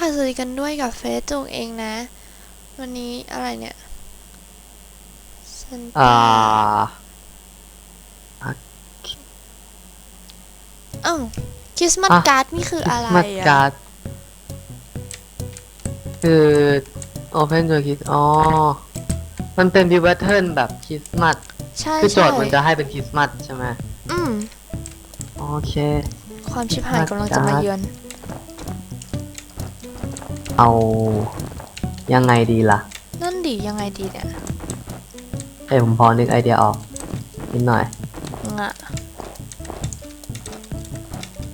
ค่ะสวัสดีกันด้วยกับเฟซจุงเองนะ วันนี้อะไรเนี่ยซันอ่าเอ้าคริสต์มาสอะการ์ดนี่คืออะไรมัดอะการ์ดคือ Open to Kiss อ๋อ มันเป็นบิวเทิร์นแบบคริสต์มาสใช่คือโจใช่ทย์มันจะให้เป็นคริสต์มาสใช่ไหมอืม โอเค ความชิบหายกำลังจะมาเยือน เอายังไงดีล่ะ นั่นดิยังไงดีเนี่ยเอ้ยผมพอนึกไอเดียออกนิดหน่อยงะ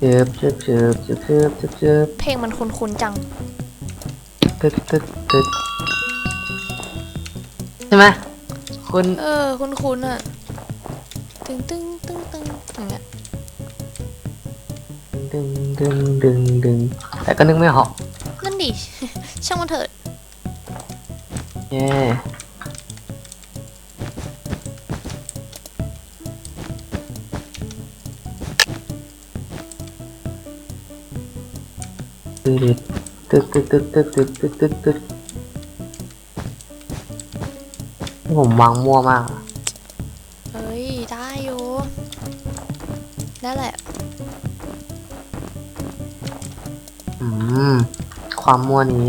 ชืบชืบชืบชืบชืบชืบชืบเพลงมันคุ้นๆจังตึ๊ดตึ๊ดตึ๊ดใช่ไหมคุณเออคุ้นๆอะตึงตึงตึงตึงอย่างเงี้ยดึงดึงดึงดึงแต่ก็นึกไม่ออกนั่น ดิ ช่างมันเถิดเย้ตึ๊ดตึ๊ดตึ๊ดตึ๊ดตึ๊ดตึ๊ดตึ๊ดตึ๊ดตึ๊ดผมวางมั่วมากอะเอ้ย ได้อยู่นั่นแหละ อืม ความมั่วนี้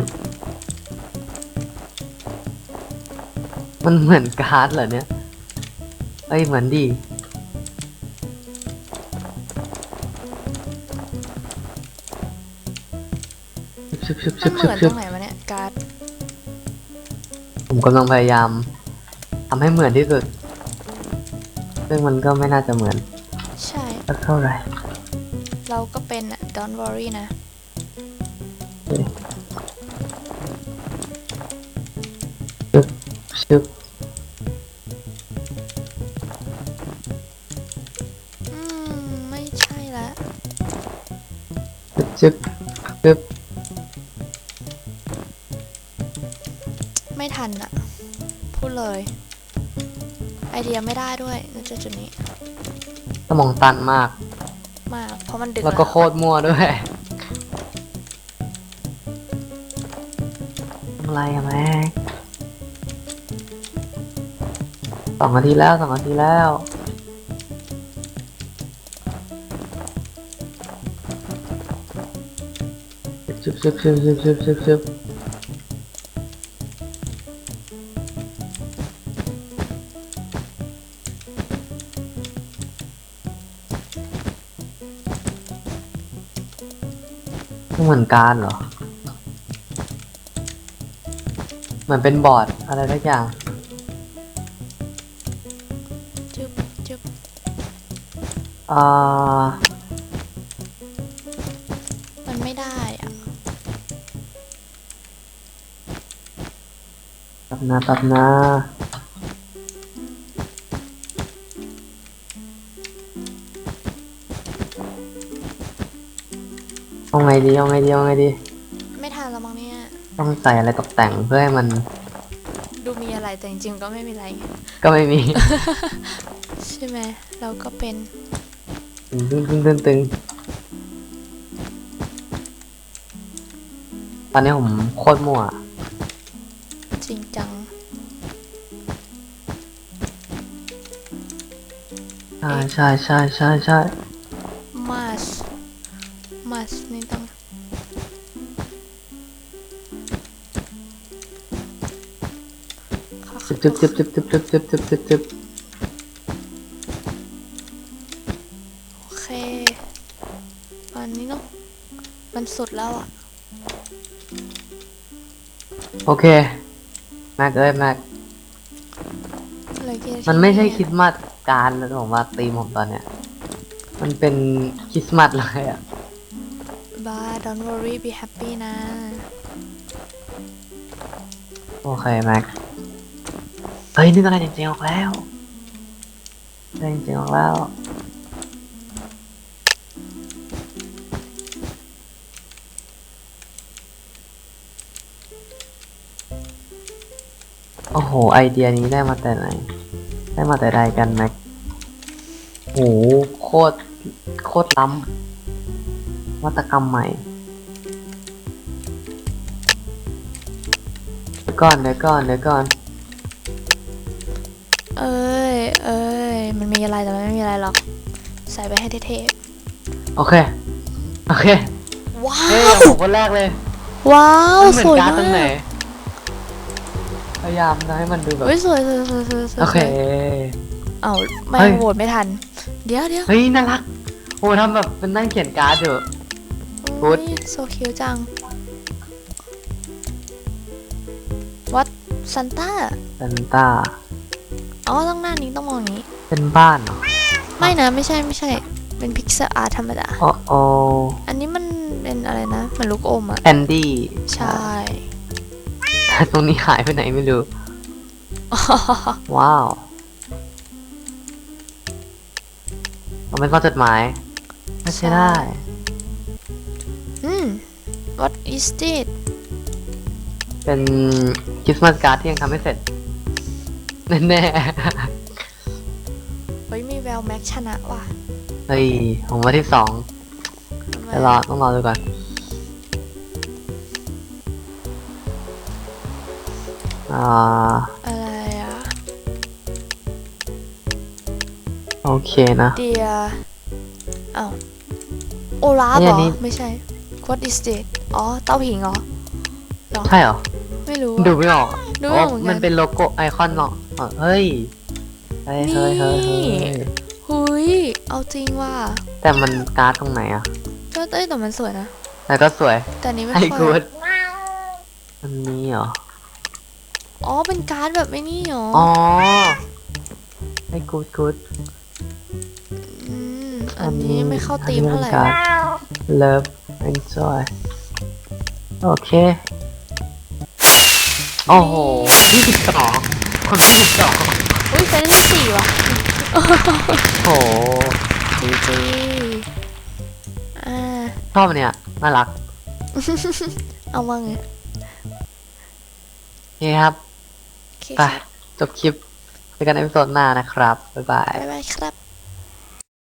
มันเหมือนการ์ดเหรอเนี่ย เอ้ยเหมือนดีชึบชึบชึมันบเหชึมืบอนชึตรบงไหนวะเนี่ยการ์ดผมกำลังพยายามทำให้เหมือนที่สุด ซึ่งมันก็ไม่น่าจะเหมือนใช่ สักเท่าไหร่ เราก็เป็นอะ don't worry นะ ชึบอืม ไม่ใช่ละชึบชึบไม่ทันอะพูดเลย ไอเดียไม่ได้ด้วยณจุดจุดนี้สมองตันมาก มาก เพราะมันดึกแล้วก็โคตรมั่วด้วยอะไรอะแม่ สองนาทีแล้วสองนาทีแล้วชึบชึบชึบชึบชึบชึบชึบเหมือนการเหรอ เหมือนเป็นบอร์ดอะไรสักอย่าง จึบจึบอ่ามันไม่ได้อะตับนาตับนาเอาไงดีเอาไงดีเอาไงดี ไม่ทันแล้วมั้งเนี่ย ต้องใส่อะไรตกแต่งเพื่อให้มันดูมีอะ ไรแต่จริงๆก็ไม่มีอะไรก็ไม่มีใช่ไหมเราก็เป็นตึงตึงตึงตึงตึงตอนนี้ผมโคตรมั่วจริงจังใช่ใช่ใช่ใช่ใช่ จึบจึบจึบจึบจึบจึบจึบจึบจึบจึบโอเคตอนนี้เนาะมันสุดแล้วอะโอเคแม็กเอ้ยแม็กเหลือกี่าทีมันไม่ใช่คริสต์มาสการแล้วผมว่าตีมผมตอนเนี้ย มันเป็นคริสต์มาสเลยอะ บ้า don't worry be happy นะ โอเคแม็กเฮ้ยนึกอะไรจริงๆออกแล้วจริงๆออกแล้วโอ้โห ไอเดียนี้ได้มาแต่ไหน ได้มาแต่ใดกันแม็กโอ้โหโคตร โคตรล้ำวัตกรรมใหม่ เดี๋ยวก่อน เดี๋ยวก่อน เดี๋ยวก่อน มันมีอะไรแต่มันไม่มีอะไรหรอก ใส่ไปให้เท่โอเค โอเค ๆว้าเฮ้ยว ผมคนแรกเลยว้าว มันเหมือสนวยการ์ดมาตรงไหนกพยายามทำให้มันดูแบบ เฮ้ยสวยสวยสวยสวยสวยโอเค เอ้าไม่เฮ้ย โหวตไม่ทัน เดี๋ยวเดี๋ยวเฮ้ย น่ารักโอ้ทำแบบเป็นนั่งเขียนการ์ดอยู่อุ้ Good ยโซคิวจังวัดซันต้า ซันต้า อ๋อต้องหน้านี้ต้องมองอย่างนี้ เป็นบ้านเหรอไม่นะไม่ใช่ไม่ใช่ เป็นพิกเซลอาร์ธรรมดาโอ้โออันนี้มันเป็นอะไรนะเหมันลูกอมอะ แอนดี้ใช่ตรงนี้หายไปไหนไม่รู้ ว้าวเราไม่ก็จดหมายไม่ใช่ได้ อืม what is this เป็นคริสต์มาสการ์ดที่ยังทำไม่เสร็จ แน่ เฮ้ยมีแววแม็กชนะว่ะๆเฮ้ยผมว่าที่สองทำไมเดี๋ยวรอต้องรอดูก่อน อ่า อะไรอะ โอเคนะ เดียอ้าวโอลาฟเนี่เหรยอ นี่ ไม่ใช่ what is this อ๋อ เต้าผิงเหรอ ใช่เหรอ ไม่รู้ดูอะไม่ออกดูไม่ออกเหมือนกันมันเป็นโลโก้ไอคอนเนาะอ๋อเฮ้ย เฮ้ยเฮ้ยเฮ้ยเฮ้นี่ย หุยเอาจริงว่ะแต่มันการ์ดตรงไหนอะก็เอ้ยแต่มันสวยนะ แต่ก็สวย แต่อันนี้ไม่ไอ้ค่กูอยดอันนี้เหรอ อ๋อเป็นการ์ดแบบไม่นี่เหรออ๋อ ไอ้กูดกูดอืมอันนี้ไม่เข้าตีมเท่าไหร่อันนี้เป็นการ์ด love enjoy โอเค โอ้โหที่สิบสองคนที่สิบสองอุ้ยเป็นที่สี่ว่ะ โอ้โหจีจีอ่าชอบอันเนี่ยน่ารักเอามาไงโอเคครับโอเคไปจบคลิปไปกันในเอพิโซดหน้านะครับ บ๊ายบาย บ๊ายบายครับ